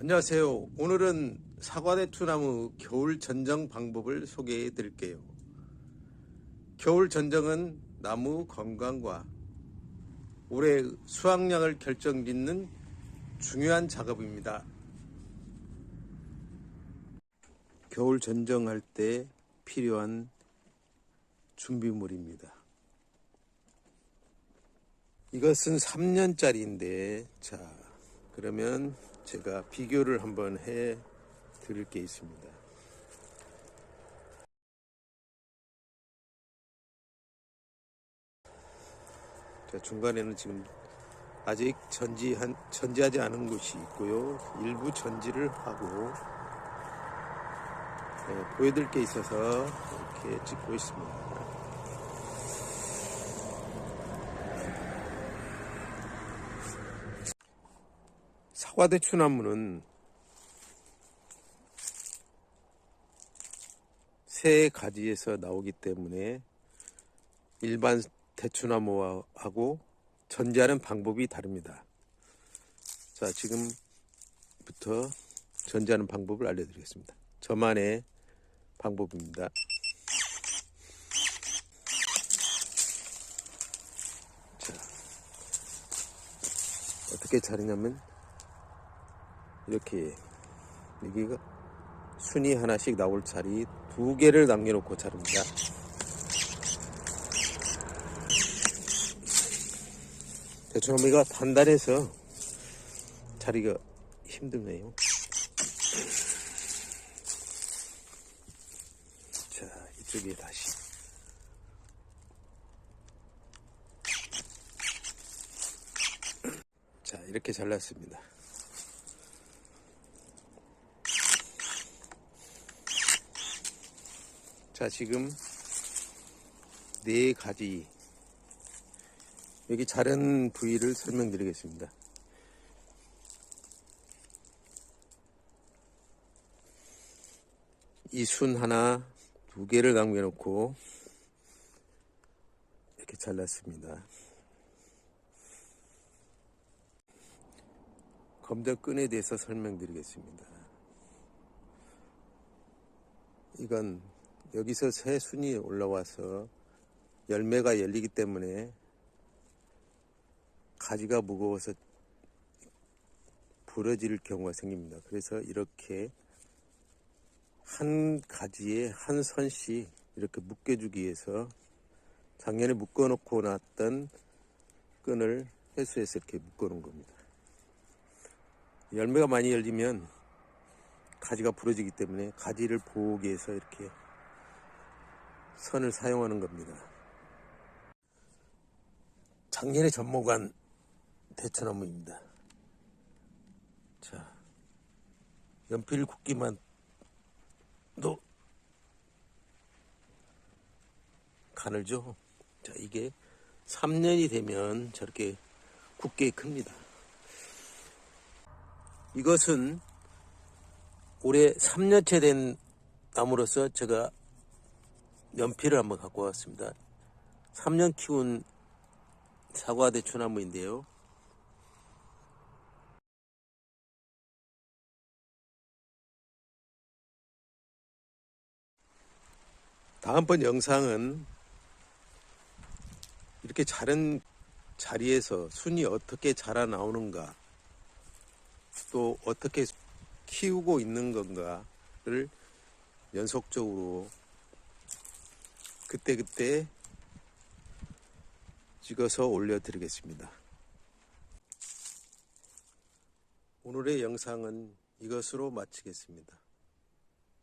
안녕하세요. 오늘은 사과대추나무 겨울 전정 방법을 소개해 드릴게요. 겨울 전정은 나무 건강과 올해 수확량을 결정짓는 중요한 작업입니다. 겨울 전정할 때 필요한 준비물입니다. 이것은 3년짜리인데, 자, 그러면 제가 비교를 한번 해 드릴 게 있습니다. 자, 중간에는 지금 아직 전지한, 전지하지 않은 곳이 있고요. 일부 전지를 하고, 네, 보여드릴 게 있어서 이렇게 찍고 있습니다. 사과 대 추나무는 새 가지에서 나오기 때문에 일반 대추나무하고 전지하는 방법이 다릅니다. 자, 지금부터 전지하는 방법을 알려드리겠습니다. 저만의 방법입니다. 자, 어떻게 자르냐면 이렇게 여기가 순이 하나씩 나올 자리 두 개를 남겨놓고 자릅니다. 대추나무가 단단해서 자리가 힘드네요. 자, 이쪽에 다시. 자, 이렇게 잘랐습니다. 자, 지금 네 가지 여기 자른 부위를 설명드리겠습니다. 이 순 하나 두 개를 남겨놓고 이렇게 잘랐습니다. 검정끈에 대해서 설명드리겠습니다. 이건 여기서 새 순이 올라와서 열매가 열리기 때문에 가지가 무거워서 부러질 경우가 생깁니다. 그래서 이렇게 한 가지에 한 선씩 이렇게 묶여주기 위해서 작년에 묶어놓고 놨던 끈을 회수해서 이렇게 묶어놓은 겁니다. 열매가 많이 열리면 가지가 부러지기 때문에 가지를 보호하기 위해서 이렇게 선을 사용하는 겁니다. 작년에 접목한 대추나무입니다. 자, 연필 굵기만 도 가늘죠? 자, 이게 3년이 되면 저렇게 굵게 큽니다. 이것은 올해 3년째 된 나무로서 제가 연필을 한번 갖고 왔습니다. 3년 키운 사과 대추나무인데요. 다음번 영상은 이렇게 자른 자리에서 순이 어떻게 자라 나오는가 또 어떻게 키우고 있는 건가를 연속적으로 그때그때 찍어서 올려드리겠습니다. 오늘의 영상은 이것으로 마치겠습니다.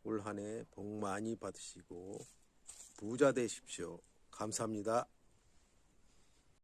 올 한 해 복 많이 받으시고 부자 되십시오. 감사합니다.